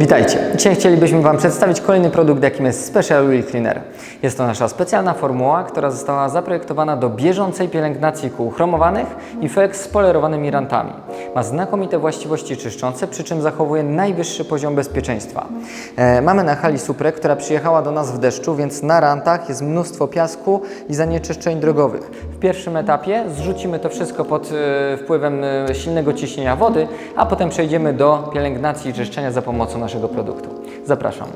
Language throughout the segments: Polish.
Witajcie! Dzisiaj chcielibyśmy Wam przedstawić kolejny produkt, jakim jest Special Wheel Cleaner. Jest to nasza specjalna formuła, która została zaprojektowana do bieżącej pielęgnacji kół chromowanych i felg z polerowanymi rantami. Ma znakomite właściwości czyszczące, przy czym zachowuje najwyższy poziom bezpieczeństwa. E, mamy na hali Suprę, która przyjechała do nas w deszczu, więc na rantach jest mnóstwo piasku i zanieczyszczeń drogowych. W pierwszym etapie zrzucimy to wszystko pod e, wpływem e, silnego ciśnienia wody, a potem przejdziemy do pielęgnacji i czyszczenia za pomocą naszego produktu. Zapraszam.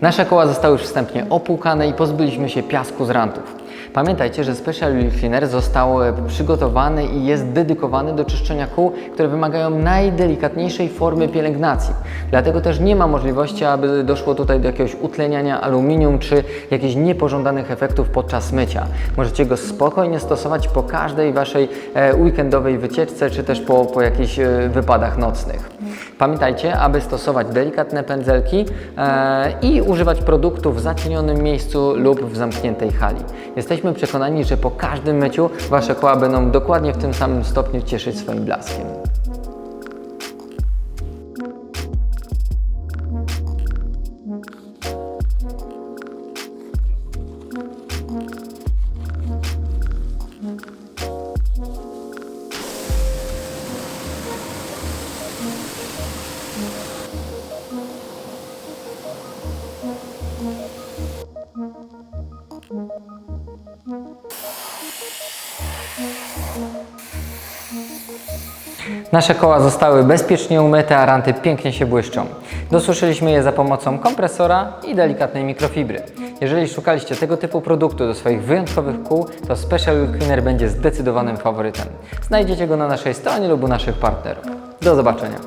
Nasze koła zostały już wstępnie opłukane i pozbyliśmy się piasku z rantów. Pamiętajcie, że Special Wheel Cleaner został e, przygotowany i jest dedykowany do czyszczenia kół, które wymagają najdelikatniejszej formy pielęgnacji. Dlatego też nie ma możliwości, aby doszło tutaj do jakiegoś utleniania aluminium czy jakichś niepożądanych efektów podczas mycia. Możecie go spokojnie stosować po każdej Waszej e, weekendowej wycieczce czy też po, po jakichś e, wypadach nocnych. Pamiętajcie, aby stosować delikatne pędzelki e, i używać produktów w zacienionym miejscu lub w zamkniętej hali. Jesteśmy przekonani, że po każdym myciu Wasze koła będą dokładnie w tym samym stopniu cieszyć swoim blaskiem. Nasze koła zostały bezpiecznie umyte, a ranty pięknie się błyszczą. Dosuszyliśmy je za pomocą kompresora i delikatnej mikrofibry. Jeżeli szukaliście tego typu produktu do swoich wyjątkowych kół, to Special Wheel Cleaner będzie zdecydowanym faworytem. Znajdziecie go na naszej stronie lub u naszych partnerów. Do zobaczenia!